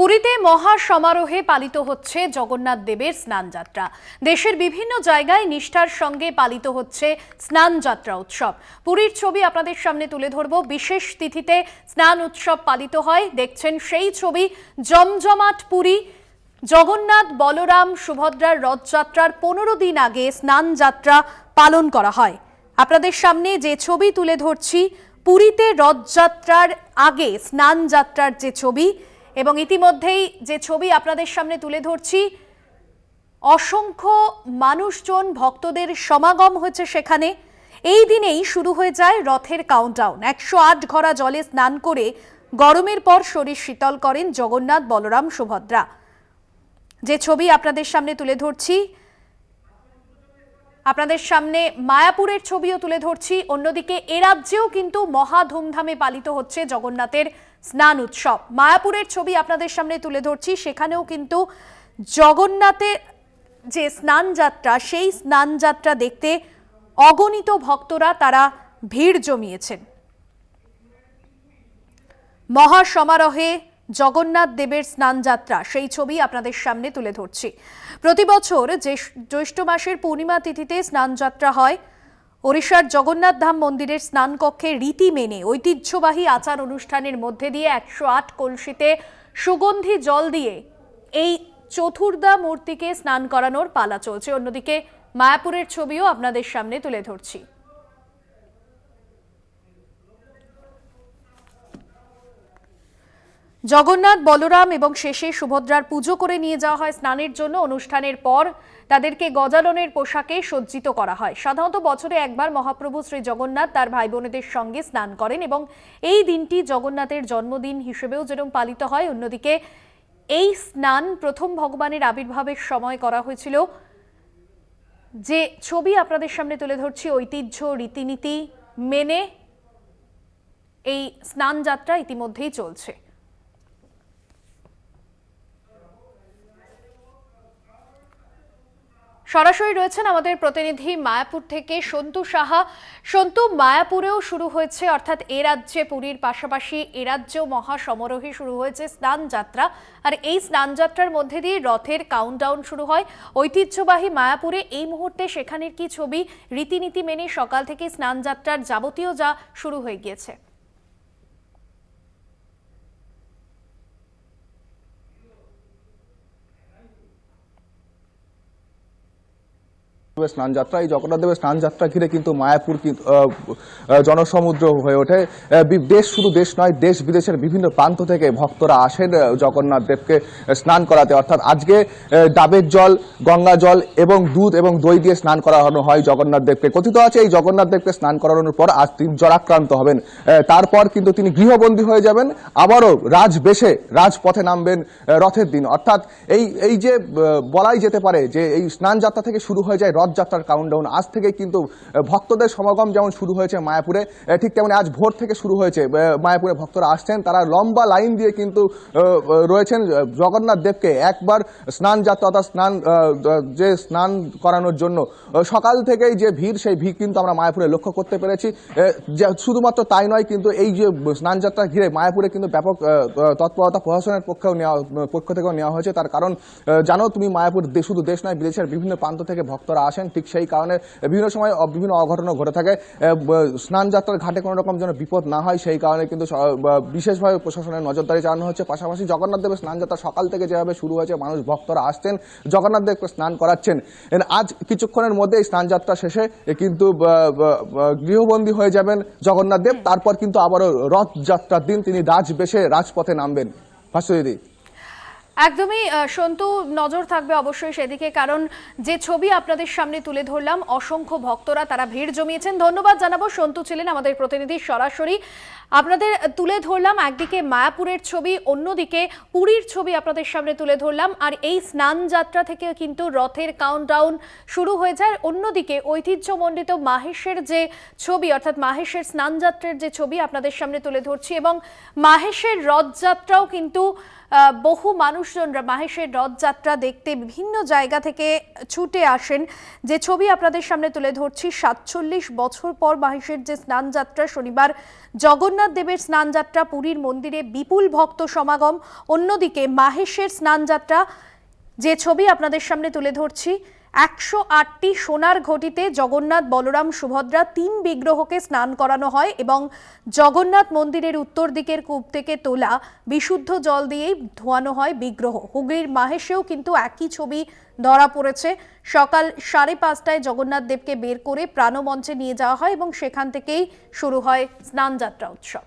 পুরীতে মহা সমারোহে পালিত হচ্ছে জগন্নাথ দেবের স্নানযাত্রা। দেশের বিভিন্ন জায়গায় নিষ্ঠার সঙ্গে পালিত হচ্ছে স্নানযাত্রা উৎসব। পুরীর ছবি আপনাদের সামনে তুলে ধরব। বিশেষ তিথিতে স্নান উৎসব পালিত হয়। দেখছেন সেই ছবি, জমজমাট পুরী। জগন্নাথ বলরাম সুভদ্রার রথযাত্রার পনেরো দিন আগে স্নানযাত্রা পালন করা হয়। আপনাদের সামনে যে ছবি তুলে ধরছি, পুরীতে রথযাত্রার আগে স্নানযাত্রার যে ছবি এবং ইতিমধ্যেই যে ছবি আপনাদের সামনে তুলে ধরছি, অসংখ্য মানুষজন ভক্তদের সমাগম হয়েছে সেখানে। এই দিনেই শুরু হয়ে যায় রথের কাউন্টডাউন একশো আট ঘরা জলে স্নান করে গরমের পর শরীর শীতল করেন জগন্নাথ বলরাম সুভদ্রা। যে ছবি আপনাদের সামনে তুলে ধরছি, আপনাদের সামনে মায়াপুরের ছবিও তুলে ধরছি। অন্যদিকে এ রাজ্যেও কিন্তু মহা ধুমধামে পালিত হচ্ছে জগন্নাথের স্নান উৎসব। মায়াপুরের ছবি আপনাদের সামনে তুলে ধরছি। সেখানেও কিন্তু জগন্নাথের যে স্নান যাত্রা সেই স্নান যাত্রা দেখতে অগণিত ভক্তরা তারা ভিড় জমিয়েছেন। মহা সমারোহে জগন্নাথ দেবের স্নানযাত্রা, সেই ছবি আপনাদের সামনে তুলে ধরছি। প্রতি বছর যে জ্যৈষ্ঠ মাসের পূর্ণিমা তিথিতে স্নানযাত্রা হয়। ওড়িশার জগন্নাথ ধাম মন্দিরের স্নানকক্ষে রীতি মেনে ঐতিহ্যবাহী আচার অনুষ্ঠানের মধ্যে দিয়ে একশো আট কলসিতে সুগন্ধি জল দিয়ে এই চতুর্দা মূর্তিকে স্নান করানোর পালা চলছে। অন্যদিকে মায়াপুরের ছবিও আপনাদের সামনে তুলে ধরছি। জগন্নাথ, বলরাম এবং শেষে সুভদ্রার পুজো করে নিয়ে যাওয়া হয় স্নানের জন্য। অনুষ্ঠানের পর তাদেরকে গজালনের পোশাকে সজ্জিত করা হয়। সাধারণত বছরে একবার মহাপ্রভু শ্রী জগন্নাথ তার ভাই বোনেদের সঙ্গে স্নান করেন এবং এই দিনটি জগন্নাথের জন্মদিন হিসেবেও যেরকম পালিত হয়, অন্যদিকে এই স্নান প্রথম ভগবানের আবির্ভাবের সময় করা হয়েছিল। যে ছবি আপনাদের সামনে তুলে ধরছি, ঐতিহ্য, রীতিনীতি মেনে এই স্নান যাত্রা ইতিমধ্যেই চলছে। সরাসরি রয়েছেন আমাদের প্রতিনিধি মায়াপুর থেকে সন্তু সাহা। সন্তু, মায়াপুরেও শুরু হয়েছে, অর্থাৎ এ রাজ্যে পুরীর পাশাপাশি এ রাজ্যেও মহা সমারোহে শুরু হয়েছে স্নান যাত্রা আর এই স্নান যাত্রার মধ্যে দিয়ে রথের কাউন্টডাউন শুরু হয়। ঐতিহ্যবাহী মায়াপুরে এই মুহূর্তে সেখানের কি ছবি, রীতিনীতি মেনে সকাল থেকে স্নান যাত্রার যাবতীয় যা শুরু হয়ে গিয়েছে? দেবের স্নান যাত্রা। এই জগন্নাথ দেবের স্নান যাত্রা ঘিরে কিন্তু মায়াপুর জনসমুদ্র হয়ে ওঠে। দেশ শুধু দেশ নয়, দেশ বিদেশের বিভিন্ন প্রান্ত থেকে ভক্তরা আসেন জগন্নাথ দেবকে স্নান করাতে। অর্থাৎ আজকে ডাবের জল, গঙ্গা জল এবং দুধ এবং দই দিয়ে স্নান করানো হয় জগন্নাথ দেবকে কথিত আছে, এই জগন্নাথ দেবকে স্নান করানোর পর আজ তিনি জরাক্রান্ত হবেন। তারপর কিন্তু তিনি গৃহবন্দী হয়ে যাবেন। আবারও রাজবেশে রাজপথে নামবেন রথের দিন। অর্থাৎ এই এই যে বলাই যেতে পারে যে এই স্নান যাত্রা থেকে শুরু হয়ে যায় রথযাত্রার কাউন্টডাউন আজ থেকে কিন্তু ভক্তদের সমাগম যেমন শুরু হয়েছে মায়াপুরে ঠিক তেমনি আজ ভোর থেকে শুরু হয়েছে মায়াপুরে ভক্তরা আসছেন। তারা লম্বা লাইন দিয়ে কিন্তু রয়েছেন জগন্নাথ দেবকে একবার স্নান যাত্রা অর্থাৎ স্নান যে স্নান করানোর জন্য। সকাল থেকেই যে ভিড়, সেই ভিড় কিন্তু আমরা মায়াপুরে লক্ষ্য করতে পেরেছি। যে শুধুমাত্র তাই নয়, কিন্তু এই যে স্নান যাত্রা ঘিরে মায়াপুরে কিন্তু ব্যাপক তৎপরতা প্রশাসনের পক্ষেও নেওয়া, পক্ষ থেকেও নেওয়া হয়েছে। তার কারণ জানো তুমি মায়াপুর শুধু দেশ নয়, বিদেশের বিভিন্ন প্রান্ত থেকে ভক্তরা আসেন। ঠিক সেই কারণে বিভিন্ন সময় বিভিন্ন অঘটনও ঘটে থাকে। স্নান যাত্রার ঘাটে কোনো রকম যেন বিপদ না হয়, সেই কারণে কিন্তু বিশেষভাবে প্রশাসনের নজরদারি চালানো হচ্ছে। পাশাপাশি জগন্নাথ দেবের স্নান যাত্রা সকাল থেকে যেভাবে শুরু হয়েছে, মানুষ, ভক্তরা আসছেন, জগন্নাথ দেবকে স্নান করাচ্ছেন। আজ কিছুক্ষণের মধ্যে এই স্নান যাত্রা শেষে কিন্তু গৃহবন্দী হয়ে যাবেন জগন্নাথ দেব। তারপর কিন্তু আবারও রথযাত্রার দিন তিনি রাজবেশে রাজপথে নামবেন। ভাস্কর একদমই সন্তু, নজর থাকবে অবশ্যই সেদিকে, কারণ যে ছবি আপনাদের সামনে তুলে ধরলাম, অসংখ্য ভক্তরা তারা ভিড় জমিয়েছেন। ধন্যবাদ জানাব, সন্তু ছিলেন আমাদের প্রতিনিধি সরাসরি। আপনাদের তুলে ধরলাম, একদিকে মায়াপুরের ছবি, অন্যদিকে পুরীর ছবি আপনাদের সামনে তুলে ধরলাম, আর এই স্নান যাত্রা থেকে কিন্তু রথের কাউন্টডাউন শুরু হয়ে যায়। অন্যদিকে ঐতিহ্যমণ্ডিত মাহেশের যে ছবি, অর্থাৎ মাহেশের স্নান যাত্রার যে ছবি আপনাদের সামনে তুলে ধরছি, এবং মাহেশের রথযাত্রাও কিন্তু বহু মানুষজনরা মাহেশের রথযাত্রা দেখতে বিভিন্ন জায়গা থেকে ছুটে আসেন। যে ছবি আপনাদের সামনে তুলে ধরছি, সাতচল্লিশ বছর পর মাহেশের যে স্নান যাত্রা শনিবার জগন্নাথ দেবের স্নানযাত্রা, পুরীর মন্দিরে বিপুল ভক্ত সমাগম। অন্যদিকে মাহেশের স্নানযাত্রা যে ছবি আপনাদের সামনে তুলে ধরছি, একশো আটটি সোনার ঘটিতে জগন্নাথ বলরাম সুভদ্রা তিন বিগ্রহকে স্নান করানো হয় এবং জগন্নাথ মন্দিরের উত্তর দিকের কূপ থেকে তোলা বিশুদ্ধ জল দিয়েই ধোয়ানো হয় বিগ্রহ। হুগলির মাহেশেও কিন্তু একই ছবি ধরা পড়েছে। সকাল সাড়ে পাঁচটায় জগন্নাথ দেবকে বের করে প্রাণমঞ্চে নিয়ে যাওয়া হয় এবং সেখান থেকেই শুরু হয় স্নানযাত্রা উৎসব।